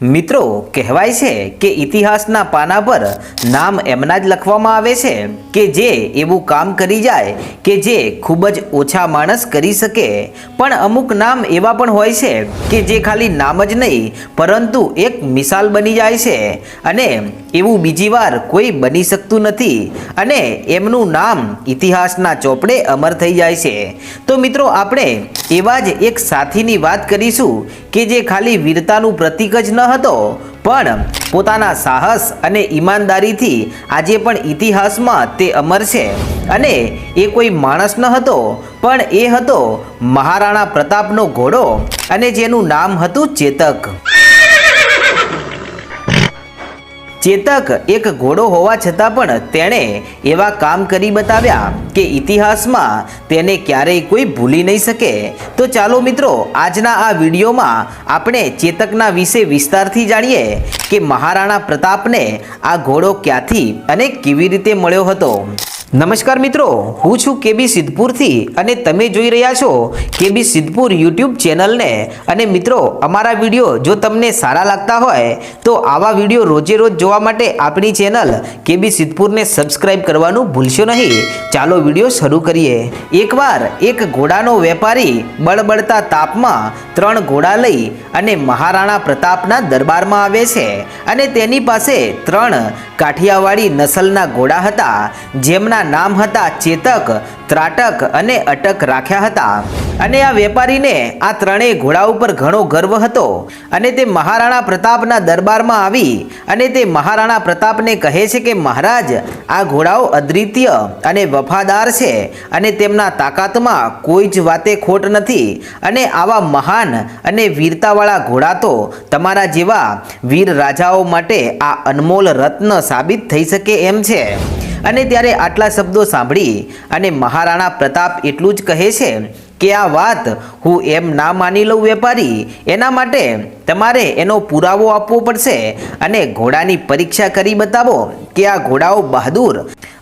મિત્રો, કહેવાય છે કે ઇતિહાસના પાના પર નામ એમના જ લખવામાં આવે છે કે જે એવું કામ કરી જાય કે જે ખૂબ જ ઓછા માણસ કરી શકે. પણ અમુક નામ એવા પણ હોય છે કે જે ખાલી નામ જ નહીં, પરંતુ એક મિસાલ બની જાય છે. અને એવું બીજી વાર કોઈ બની શકતું નથી અને એમનું નામ ઇતિહાસના ચોપડે અમર થઈ જાય છે. તો મિત્રો, આપણે એવા જ એક સાથીની વાત કરીશું કે જે ખાલી વીરતાનું પ્રતીક જ ન હતો, પણ પોતાના સાહસ અને ઈમાનદારીથી આજે પણ ઇતિહાસમાં તે અમર છે. અને એ કોઈ માણસ ન હતો, પણ એ હતો મહારાણા પ્રતાપનો ઘોડો અને જેનું નામ હતું ચેતક. ચેતક એક ઘોડો હોવા છતાં પણ તેણે એવા કામ કરી બતાવ્યા કે ઇતિહાસમાં તેને ક્યારેય કોઈ ભૂલી નહીં શકે. તો ચાલો મિત્રો, આજના આ વિડીયોમાં આપણે ચેતકના વિશે વિસ્તારથી જાણીએ કે મહારાણા પ્રતાપને આ ઘોડો ક્યાંથી અને કેવી રીતે મળ્યો હતો. નમસ્કાર મિત્રો, હું છું કેબી સિદ્ધપુરથી અને તમે જોઈ રહ્યા છો કેબી સિદ્ધપુર યુટ્યુબ ચેનલને. અને મિત્રો, અમારા વીડિયો જો તમને સારા લાગતા હોય, તો આવા વીડિયો રોજે રોજ જોવા માટે આપણી ચેનલ કેબી સિદ્ધપુરને સબસ્ક્રાઇબ કરવાનું ભૂલશો નહીં. ચાલો વીડિયો શરૂ કરીએ. એકવાર એક ઘોડાનો વેપારી બળબડતા તાપમાં ત્રણ ઘોડા લઈ અને મહારાણા પ્રતાપના દરબારમાં આવે છે. અને તેની પાસે ત્રણ કાઠિયાવાડી નસલના ઘોડા હતા, જેમના નામ હતા ચેતક, ત્રાટક અને અટક રાખ્યા હતા. અને આ વેપારીને આ ત્રણેય ઘોડા ઉપર ઘણો ગર્વ હતો. અને તે મહારાણા પ્રતાપના દરબારમાં આવી અને તે મહારાણા પ્રતાપને કહે છે કે, મહારાજ, આ ઘોડાઓ અદ્વિતીય અને વફાદાર છે અને તેમના તાકાતમાં કોઈ જ વાતે ખોટ નથી. અને આવા મહાન અને વીરતાવાળા ઘોડા તો તમારા જેવા વીર રાજાઓ માટે આ અનમોલ રત્ન સાબિત થઈ શકે એમ છે. અને ત્યારે આટલા શબ્દો સાંભળી અને મહારાણા પ્રતાપ એટલું જ કહે છે કે આ વાત હું એમ ના માની લઉં વેપારી. એના માટે તમારે એનો પુરાવો આપવો પડશે અને ઘોડાની પરીક્ષા કરી બતાવો કે આ ઘોડાઓ બહાદુર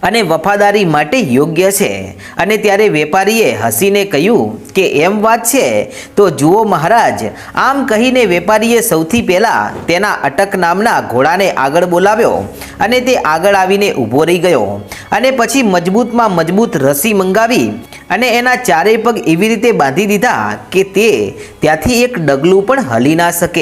અને વફાદારી માટે યોગ્ય છે. અને ત્યારે વેપારીએ હસીને કહ્યું કે એમ વાત છે. તો જુઓ મહારાજ, આમ કહીને વેપારીએ સૌથી પહેલાં તેના અટક નામના ઘોડાને આગળ બોલાવ્યો અને તે આગળ આવીને ઊભો રહી ગયો અને પછી મજબૂતમાં મજબૂત રસી મંગાવી અને એના ચારેય પગ એવી રીતે બાંધી દીધા કે તે ત્યાંથી એક ડગલું પણ હલી ના શકે.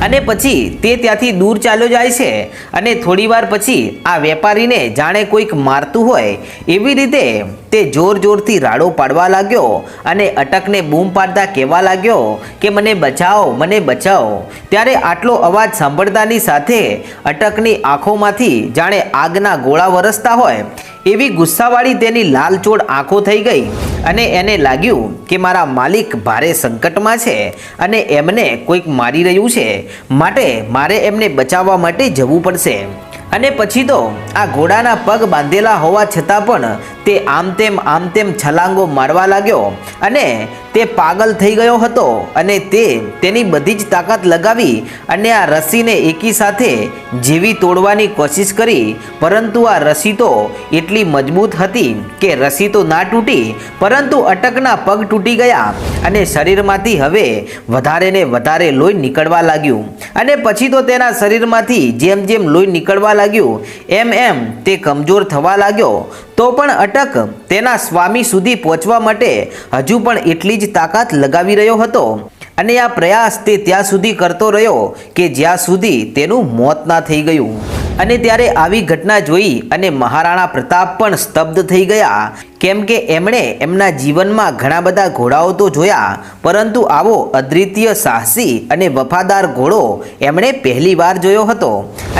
અને પછી તે ત્યાંથી દૂર ચાલ્યો જાય છે અને થોડીવાર પછી આ વેપારીને જાણે કોઈક મારતું હોય એવી રીતે તે જોર જોરથી રાડો પાડવા લાગ્યો અને અટકને બૂમ પાડતા કહેવા લાગ્યો કે, મને બચાવો મને બચાવો ત્યારે આટલો અવાજ સાંભળતાની સાથે અટકની આંખોમાંથી જાણે આગના ગોળા વરસતા હોય એવી ગુસ્સાવાળી તેની લાલચોળ આંખો થઈ ગઈ. અને એને લાગ્યું કે મારા માલિક ભારે સંકટમાં છે અને એમને કોઈક મારી રહ્યું છે. માટે મારે એમને બચાવવા માટે જવું પડશે. અને પછી તો આ ઘોડાના પગ બાંધેલા હોવા છતાં પણ તે આમ તેમ આમ તેમ છલાંગો મારવા લાગ્યો અને તે પાગલ થઈ ગયો હતો અને તે તેની બધી જ તાકાત લગાવી અને આ રસીને એકી સાથે જેવી તોડવાની કોશિશ કરી. પરંતુ આ રસી તો એટલી મજબૂત હતી કે રસી તો ના તૂટી પરંતુ અટકના પગ તૂટી ગયા અને શરીરમાંથી હવે વધારે ને વધારે લોહી નીકળવા લાગ્યું. અને પછી તો તેના શરીરમાંથી જેમ જેમ લોહી નીકળવા લાગ્યું, એમ એમ તે કમજોર થવા લાગ્યો. તો પણ અટક તેના સ્વામી સુધી પહોંચવા માટે હજુ પણ એટલી જ તાકાત લગાવી રહ્યો હતો. અને આ પ્રયાસ તે ત્યાં સુધી કરતો રહ્યો કે જ્યાં સુધી તેનું મોત ના થઈ ગયું. અને ત્યારે આવી ઘટના જોઈ અને મહારાણા પ્રતાપ પણ સ્તબ્ધ થઈ ગયા કેમ કે એમણે એમના જીવનમાં ઘણા બધા ઘોડાઓ તો જોયા, પરંતુ આવો અદ્વિતીય સાહસી અને વફાદાર ઘોડો એમણે પહેલીવાર જોયો હતો.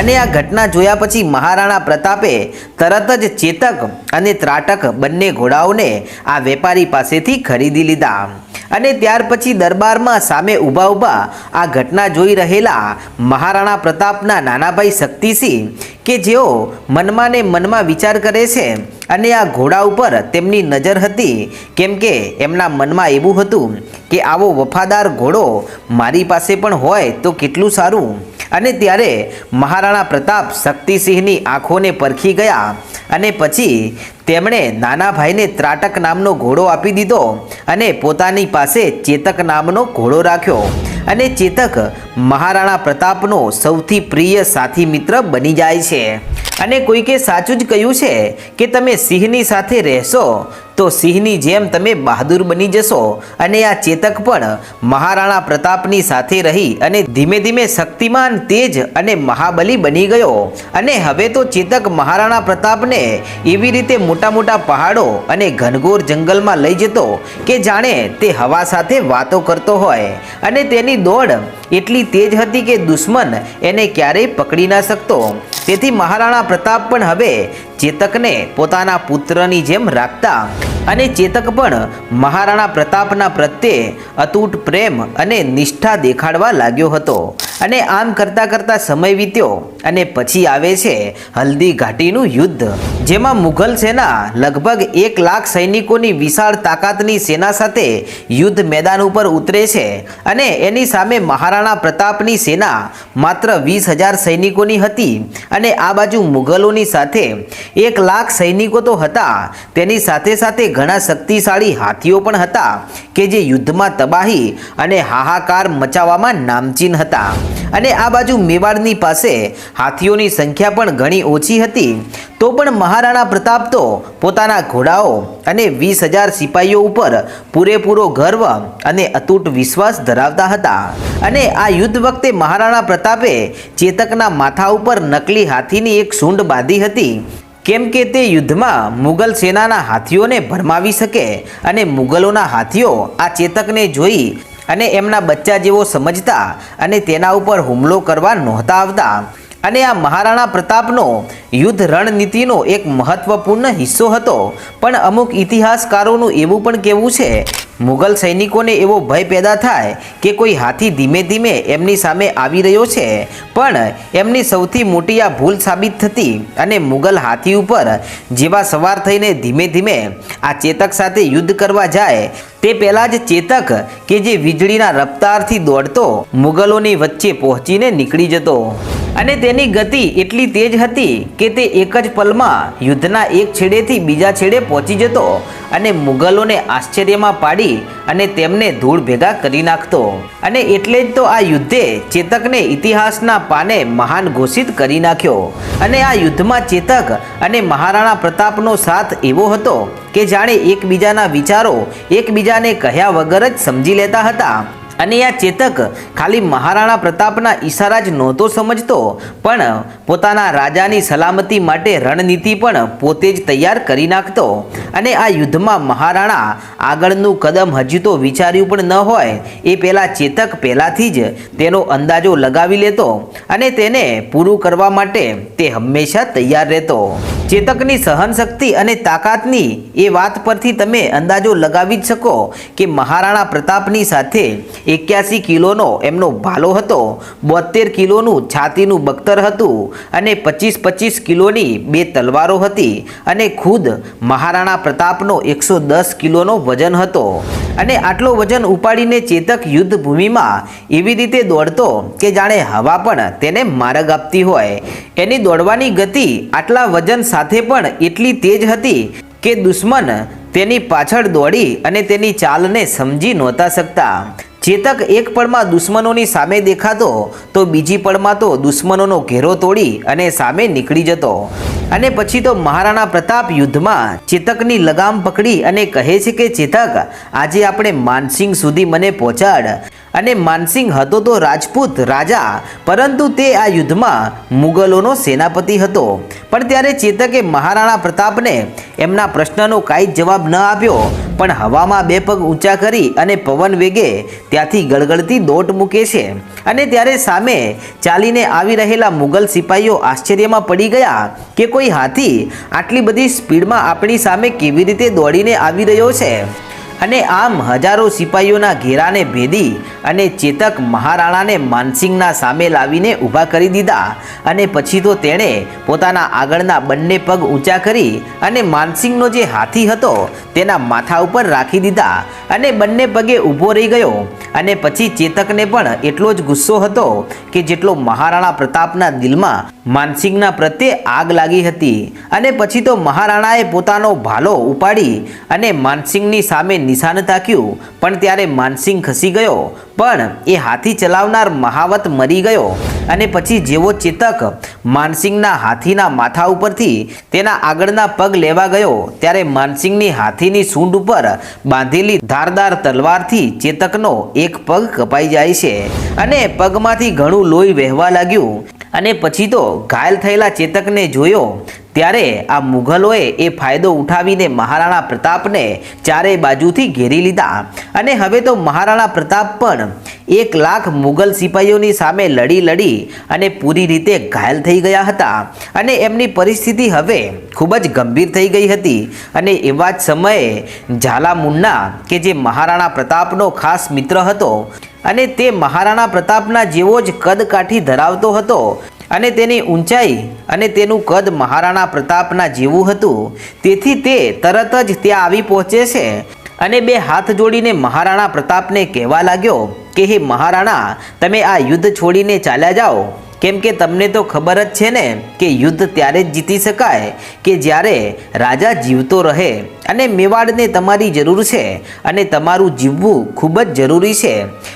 અને આ ઘટના જોયા પછી મહારાણા પ્રતાપે તરત જ ચેતક અને ત્રાટક બંને ઘોડાઓને આ વેપારી પાસેથી ખરીદી લીધા. અને ત્યાર પછી દરબારમાં સામે ઊભા ઊભા આ ઘટના જોઈ રહેલા મહારાણા પ્રતાપના નાનાભાઈ શક્તિસિંહ, કે જેઓ મનમાં ને મનમાં વિચાર કરે છે અને આ ઘોડા ઉપર તેમની નજર હતી, કેમ કે એમના મનમાં એવું હતું કે આવો વફાદાર ઘોડો મારી પાસે પણ હોય તો કેટલું સારું. અને ત્યારે મહારાણા પ્રતાપ શક્તિસિંહની આંખોને પરખી ગયા અને પછી તેમણે નાના ભાઈને ત્રાટક નામનો ઘોડો આપી દીધો અને પોતાની પાસે ચેતક નામનો ઘોડો રાખ્યો. અને ચેતક મહારાણા પ્રતાપનો સૌથી પ્રિય સાથી મિત્ર બની જાય છે. અને કોઈકે સાચું જ કહ્યું છે કે તમે સિંહની સાથે રહેશો તો સિંહની જેમ તમે બહાદુર બની જશો અને આ ચેતક પણ મહારાણા પ્રતાપની સાથે રહી અને ધીમે ધીમે શક્તિમાન તેજ અને મહાબલી બની ગયો. અને હવે તો ચેતક મહારાણા પ્રતાપને એવી રીતે મોટા મોટા પહાડો અને ઘનઘોર જંગલમાં લઈ જતો કે જાણે તે હવા સાથે વાતો કરતો હોય. અને તેની દોડ એટલી તેજ હતી કે દુશ્મન એને ક્યારેય પકડી ના શકતો. તેથી મહારાણા પ્રતાપ પણ હવે ચેતકને પોતાના પુત્રની જેમ રાખતા અને ચેતક પણ મહારાણા પ્રતાપના પ્રત્યે અતૂટ પ્રેમ અને નિષ્ઠા દેખાડવા લાગ્યો હતો. અને આમ કરતાં કરતાં સમય વીત્યો અને પછી આવે છે હલ્દી ઘાટીનું યુદ્ધ, જેમાં મુઘલ સેના લગભગ એક લાખ સૈનિકોની વિશાળ તાકાતની સેના સાથે યુદ્ધ મેદાન ઉપર ઉતરે છે અને એની સામે મહારાણા પ્રતાપની સેના માત્ર વીસ હજાર સૈનિકોની હતી અને આ બાજુ મુઘલોની સાથે એક લાખ સૈનિકો તો હતા, તેની સાથે સાથે ઘણા શક્તિશાળી હાથીઓ પણ હતા કે જે યુદ્ધમાં તબાહી અને હાહાકાર મચાવવામાં નામચીન હતા. અને આ બાજુ મેવાડની પાસે હાથીઓની સંખ્યા પણ ઘણી ઓછી હતી. તો પણ મહારાણા પ્રતાપ તો પોતાના ઘોડાઓ અને વીસ હજાર સિપાહીઓ ઉપર પૂરેપૂરો ગર્વ અને અતૂટ વિશ્વાસ ધરાવતા હતા. અને આ યુદ્ધ વખતે મહારાણા પ્રતાપે ચેતકના માથા ઉપર નકલી હાથીની એક સૂંઢ બાંધી હતી. કેમ કે તે યુદ્ધમાં મુગલ સેનાના હાથીઓને ભરમાવી શકે અને મુગલોના હાથીઓ આ ચેતકને જોઈ અને એમના બચ્ચા જેવો સમજતા અને તેના ઉપર હુમલો કરવા નહોતા આવતા. અને આ મહારાણા પ્રતાપનો યુદ્ધ રણનીતિનો એક મહત્વપૂર્ણ હિસ્સો હતો. પણ અમુક ઇતિહાસકારોનું એવું પણ કહેવું છે મુગલ સૈનિકોને એવો ભય પેદા થાય કે કોઈ હાથી ધીમે ધીમે એમની સામે આવી રહ્યો છે. પણ એમની સૌથી મોટી આ ભૂલ સાબિત થતી અને મુગલ હાથી ઉપર જેવા સવાર થઈને ધીમે ધીમે આ ચેતક સાથે યુદ્ધ કરવા જાય, તે પહેલાં જ ચેતક કે જે વીજળીના રફતારથી દોડતો મુગલોની વચ્ચે પહોંચીને નીકળી જતો. અને તેની ગતિ એટલી તેજ હતી કે તે એક જ પલમાં યુદ્ધના એક છેડેથી બીજા છેડે પહોંચી જતો. અને મુગલોને આશ્ચર્યમાં પાડી અને તેમને ધૂળ ભેગા કરી નાખતો. અને એટલે જ તો આ યુદ્ધે ચેતકને ઇતિહાસના પાને મહાન ઘોષિત કરી નાખ્યો. અને આ યુદ્ધમાં ચેતક અને મહારાણા પ્રતાપનો સાથ એવો હતો કે જાણે એકબીજાના વિચારો એકબીજાને કહ્યા વગર જ સમજી લેતા હતા. અને આ ચેતક ખાલી મહારાણા પ્રતાપના ઈશારા જ નહોતો સમજતો, પણ પોતાના રાજાની સલામતી માટે રણનીતિ પણ પોતે જ તૈયાર કરી નાખતો. અને આ યુદ્ધમાં મહારાણા આગળનું કદમ હજુ તો વિચાર્યું પણ ન હોય, એ પહેલાં ચેતક પહેલાંથી જ તેનો અંદાજો લગાવી લેતો અને તેને પૂરું કરવા માટે તે હંમેશા તૈયાર રહેતો. ચેતકની સહનશક્તિ અને તાકાતની એ વાત પરથી તમે અંદાજો લગાવી જ શકો કે મહારાણા પ્રતાપની સાથે એક્યાસી કિલોનો એમનો ભાલો હતો બોતેર કિલોનું છાતીનું બખ્તર હતું અને પચીસ પચીસ કિલોની બે તલવારો હતી અને ખુદ મહારાણા પ્રતાપનો એકસો દસ કિલોનો વજન હતો. અને આટલો વજન ઉપાડીને ચેતક યુદ્ધ ભૂમિમાં એવી રીતે દોડતો કે જાણે હવા પણ તેને માર્ગ આપતી હોય. એની દોડવાની ગતિ આટલા વજન સાથે પણ એટલી તેજ હતી કે દુશ્મન તેની પાછળ દોડી અને તેની ચાલને સમજી નહોતા શકતા. ચેતક એક પળમાં દુશ્મનોની સામે દેખાતો, તો બીજી પળમાં તો દુશ્મનોનો ઘેરો તોડી અને સામે નીકળી જતો. અને પછી તો મહારાણા પ્રતાપ યુદ્ધમાં ચેતકની લગામ પકડી અને કહે છે કે, ચેતક, આજે આપણે માનસિંહ સુધી મને પહોંચાડ. અને માનસિંહ હતો તો રાજપૂત રાજા, પરંતુ તે આ યુદ્ધમાં મુગલોનો સેનાપતિ હતો. પણ ત્યારે ચેતકે મહારાણા પ્રતાપને એમના પ્રશ્નનો કાંઈ જ જવાબ ન આપ્યો. પણ હવામાં બે પગ ઊંચા કરી અને પવન વેગે ત્યાંથી ગળગળતી દોટ મૂકે છે. અને ત્યારે સામે ચાલીને આવી રહેલા મુગલ સિપાહીઓ આશ્ચર્યમાં પડી ગયા કે કોઈ હાથી આટલી બધી સ્પીડમાં આપણી સામે કેવી રીતે દોડીને આવી રહ્યો છે. અને આમ હજારો સિપાહીઓના ઘેરાને ભેદી અને ચેતક મહારાણાને માનસિંહના સામે લાવીને ઊભા કરી દીધા. અને પછી તો તેણે પોતાના આગળના બંને પગ ઊંચા કરી અને માનસિંહનો જે હાથી હતો તેના માથા ઉપર રાખી દીધા અને બંને પગે ઊભો રહી ગયો. અને પછી ચેતકને પણ એટલો જ ગુસ્સો હતો કે જેટલો મહારાણા પ્રતાપના દિલમાં માનસિંગના પ્રત્યે આગ લાગી હતી અને પછી તો મહારાણાએ પોતાનો ભાલો ઉપાડી અને માનસિંગની સામે નિશાન તાક્યું. પણ ત્યારે માનસિંગ ખસી ગયો, પણ એ હાથી ચલાવનાર મહાવત મરી ગયો અને પછી જેવો ચેતક માનસિંગના હાથીના માથા ઉપરથી તેના આગળના પગ લેવા ગયો, ત્યારે માનસિંગની હાથીની સૂંઢ ઉપર બાંધેલી ધારદાર તલવારથી ચેતકનો એક પગ કપાઈ જાય છે અને પગમાંથી ઘણું લોહી વહેવા લાગ્યું અને પછી તો ઘાયલ થયેલા ચેતકને જોયો, ત્યારે આ મુઘલોએ એ ફાયદો ઉઠાવીને મહારાણા પ્રતાપને ચારે બાજુથી ઘેરી લીધા. અને હવે તો મહારાણા પ્રતાપ પણ એક લાખ મુઘલ સિપાહીઓની સામે લડી લડી અને પૂરી રીતે ઘાયલ થઈ ગયા હતા. અને એમની પરિસ્થિતિ હવે ખૂબ જ ગંભીર થઈ ગઈ હતી. અને એવા જ સમયે ઝાલા મુન્ના કે જે મહારાણા પ્રતાપનો ખાસ મિત્ર હતો અને તે મહારાણા પ્રતાપના જેવો જ કદ કાઠી ધરાવતો હતો. અને તેની ઊંચાઈ અને તેનું કદ મહારાણા પ્રતાપના જેવું હતું. તેથી તે તરત જ ત્યાં આવી પહોંચે છે. અને બે હાથ જોડીને મહારાણા પ્રતાપને કહેવા લાગ્યો કે, હે મહારાણા, તમે આ યુદ્ધ છોડીને ચાલ્યા જાઓ. કેમ કે તમને તો ખબર જ છે ને કે યુદ્ધ ત્યારે જ જીતી શકાય કે જ્યારે રાજા જીવતો રહે અને મેવાડને તમારી જરૂર છે અને તમારું જીવવું ખૂબ જ જરૂરી છે.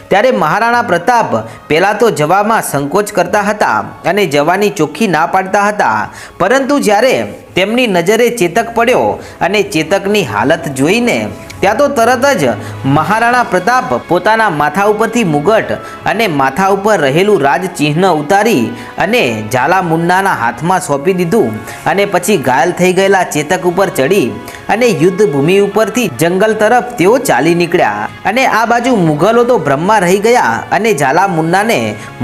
ત્યારે મહારાણા પ્રતાપ પહેલાં તો જવામાં સંકોચ કરતા હતા અને જવાની ચોખ્ખી ના પાડતા હતા. પરંતુ જ્યારે તેમની નજરે ચેતક પડ્યો અને ચેતકની હાલત જોઈને ત્યાં તો તરત જ મહારાણા પ્રતાપ પોતાના માથા ઉપરથી મુગટ અને માથા ઉપર રહેલું રાજ ચિહ્ન ઉતારી અને ઝાલા મુન્નાના હાથમાં સોંપી દીધું અને પછી ઘાયલ થઈ ગયેલા ચેતક ઉપર ચડી અને યુદ્ધ ભૂમિ ઉપરથી જંગલ તરફ તેઓ ચાલી નીકળ્યા. અને આ બાજુ મુઘલો તો બ્રહ્મા રહી ગયા અને ઝાલા મુન્નાને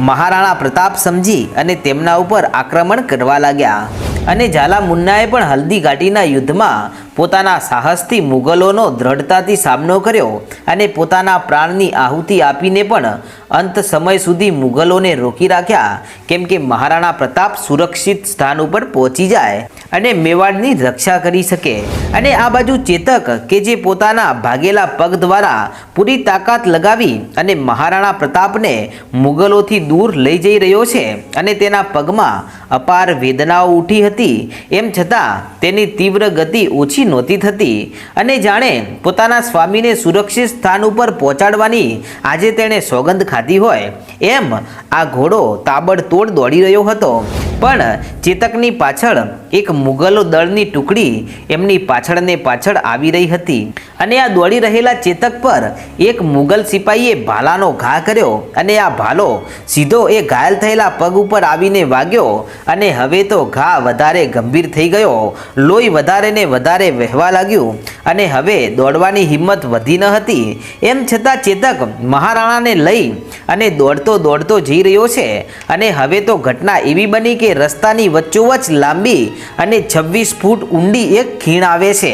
મહારાણા પ્રતાપ સમજી અને તેમના ઉપર આક્રમણ કરવા લાગ્યા. અને ઝાલા મુન્નાએ પણ હલ્દી ઘાટીના યુદ્ધમાં પોતાના સાહસથી મુગલોનો દ્રઢતાથી સામનો કર્યો અને પોતાના પ્રાણની આહુતિ આપીને પણ અંત સમય સુધી મુગલોને રોકી રાખ્યા. કેમ કે મહારાણા પ્રતાપ સુરક્ષિત સ્થાન ઉપર પહોંચી જાય અને મેવાડની રક્ષા કરી શકે. અને આ બાજુ ચેતક કે જે પોતાના ભાગેલા પગ દ્વારા પૂરી તાકાત લગાવી અને મહારાણા પ્રતાપને મુગલોથી દૂર લઈ જઈ રહ્યો છે અને તેના પગમાં અપાર વેદનાઓ ઉઠી હતી. એમ છતાં તેની તીવ્ર ગતિ ઓછી નહોતી થતી અને જાણે પોતાના સ્વામીને સુરક્ષિત સ્થાન ઉપર પહોંચાડવાની આજે તેણે સોગંદ ખાધી હોય, એમ આ ઘોડો તાબડતોડ દોડી રહ્યો હતો. પણ ચેતકની પાછળ એક મુગલો દળની ટુકડી એમની પાછળને પાછળ આવી રહી હતી અને આ દોડી રહેલા ચેતક પર એક મુગલ સિપાહીએ ભાલાનો ઘા કર્યો અને આ ભાલો સીધો એ ઘાયલ થયેલા પગ ઉપર આવીને વાગ્યો અને હવે તો ઘા વધારે ગંભીર થઈ ગયો. લોહી વધારે ને વધારે વહેવા લાગ્યું અને હવે દોડવાની હિંમત વધી ન હતી. એમ છતાં ચેતક મહારાણાને લઈ અને દોડતો દોડતો જઈ રહ્યો છે અને હવે તો ઘટના એવી બની કે રસ્તાની વચ્ચોવચ લાંબી અને છવ્વીસ ફૂટ ઊંડી એક ખીણ આવે છે.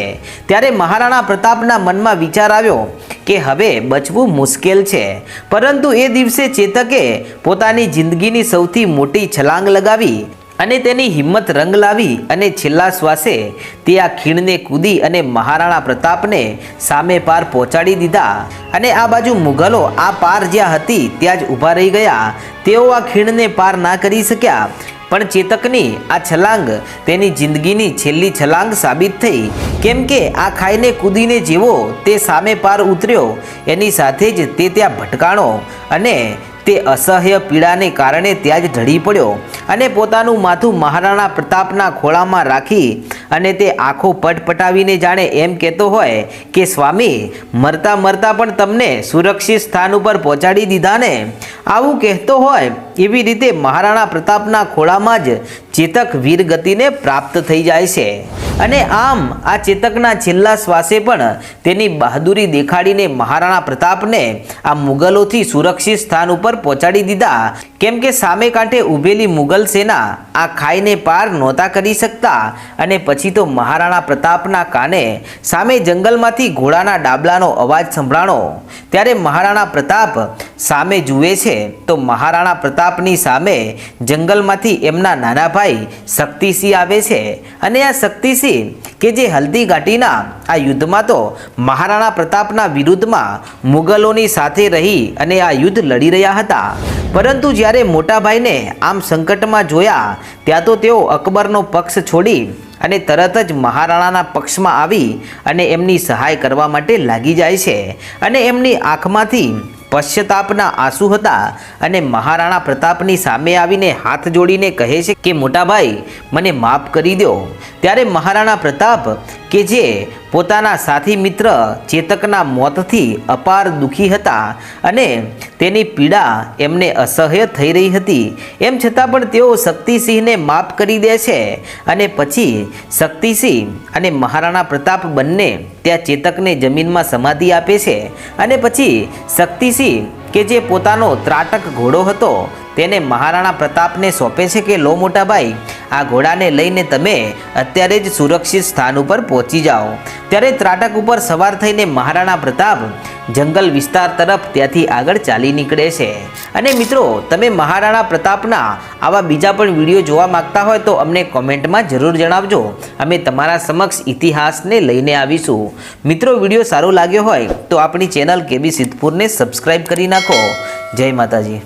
ત્યારે મહારાણા પ્રતાપના મનમાં વિચાર આવ્યો કે હવે બચવું મુશ્કેલ છે. પરંતુ એ દિવસે ચેતકે પોતાની જિંદગીની સૌથી મોટી છલાંગ લગાવી અને તેની હિંમત રંગ લાવી અને છેલ્લા શ્વાસે તે આ ખીણને કૂદી અને મહારાણા પ્રતાપને સામે પાર પહોંચાડી દીધા. અને આ બાજુ મુઘલો આ પાર જ્યાં હતી ત્યાં જ ઊભા રહી ગયા. તેઓ આ ખીણને પાર ના કરી શક્યા. પણ ચેતકની આ છલાંગ તેની જિંદગીની છેલ્લી છલાંગ સાબિત થઈ. કેમ કે આ ખાઈને કૂદીને જેવો તે સામે પાર ઉતર્યો. એની સાથે જ તે ત્યાં ભટકાણો અને તે અસહ્ય પીડાને કારણે ત્યાં જ ઢળી પડ્યો અને પોતાનું માથું મહારાણા પ્રતાપના ખોળામાં રાખી અને તે આંખો પટપટાવીને જાણે એમ કહેતો હોય કે, સ્વામી, મરતા મરતા પણ તમને સુરક્ષિત સ્થાન ઉપર પહોંચાડી દીધા ને આવું કહેતો હોય એવી રીતે મહારાણા પ્રતાપના ખોળામાં જ ચેતક વીર ગતિને પ્રાપ્ત થઈ જાય છે. અને આમ આ ચેતકના છેલ્લા શ્વાસે પણ તેની બહાદુરી દેખાડીને મહારાણા પ્રતાપને આ મુગલોથી સુરક્ષિત સ્થાન ઉપર પહોંચાડી દીધા. કેમ કે સામે કાંઠે ઊભેલી મુગલ સેના આ ખાઈને પાર નહોતા કરી શકતા અને પછી પછી તો મહારાણા પ્રતાપના કાને સામે જંગલમાંથી ઘોડાના ડાબલાનો અવાજ સંભળાણો. ત્યારે મહારાણા પ્રતાપ સામે જુએ છે, તો મહારાણા પ્રતાપની સામે જંગલમાંથી એમના નાના ભાઈ શક્તિસિંહ આવે છે. અને આ શક્તિસિંહ કે જે હલ્દી ઘાટીના આ યુદ્ધમાં તો મહારાણા પ્રતાપના વિરુદ્ધમાં મુગલોની સાથે રહી અને આ યુદ્ધ લડી રહ્યા હતા. પરંતુ જ્યારે મોટાભાઈને આમ સંકટમાં જોયા, ત્યાં તો તેઓ અકબરનો પક્ષ છોડી અને તરત જ મહારાણાના પક્ષમાં આવી અને એમની સહાય કરવા માટે લાગી જાય છે અને એમની આંખમાંથી પશ્ચાતાપના આંસુ હતા અને મહારાણા પ્રતાપની સામે આવીને હાથ જોડીને કહે છે કે, મોટાભાઈ, મને માફ કરી દો ત્યારે મહારાણા પ્રતાપ કે જે પોતાના સાથી મિત્ર ચેતકના મોતથી અપાર દુઃખી હતા અને તેની પીડા એમને અસહ્ય થઈ રહી હતી. એમ છતાં પણ તેઓ શક્તિસિંહને માફ કરી દે છે અને પછી શક્તિસિંહ અને મહારાણા પ્રતાપ બંને ત્યાં ચેતકને જમીનમાં સમાધિ આપે છે અને પછી શક્તિસિંહ કે જે પોતાનો ત્રાટક ઘોડો હતો તેને મહારાણા પ્રતાપને સોંપે છે કે, લો મોટાભાઈ આ ઘોડાને લઈને તમે અત્યારે જ સુરક્ષિત સ્થાન ઉપર પહોંચી જાઓ. ત્યારે ત્રાટક ઉપર સવાર થઈને મહારાણા પ્રતાપ જંગલ વિસ્તાર તરફ ત્યાંથી આગળ ચાલી નીકળે છે. અને મિત્રો, તમે મહારાણા પ્રતાપના આવા બીજા પણ વીડિયો જોવા માંગતા હોય તો અમને કોમેન્ટમાં જરૂર જણાવજો. અમે તમારા સમક્ષ ઇતિહાસને લઈને આવીશું. મિત્રો, વીડિયો સારો લાગ્યો હોય તો આપણી ચેનલ કેબી સિદ્ધપુરને સબસ્ક્રાઈબ કરી નાખો. જય માતાજી.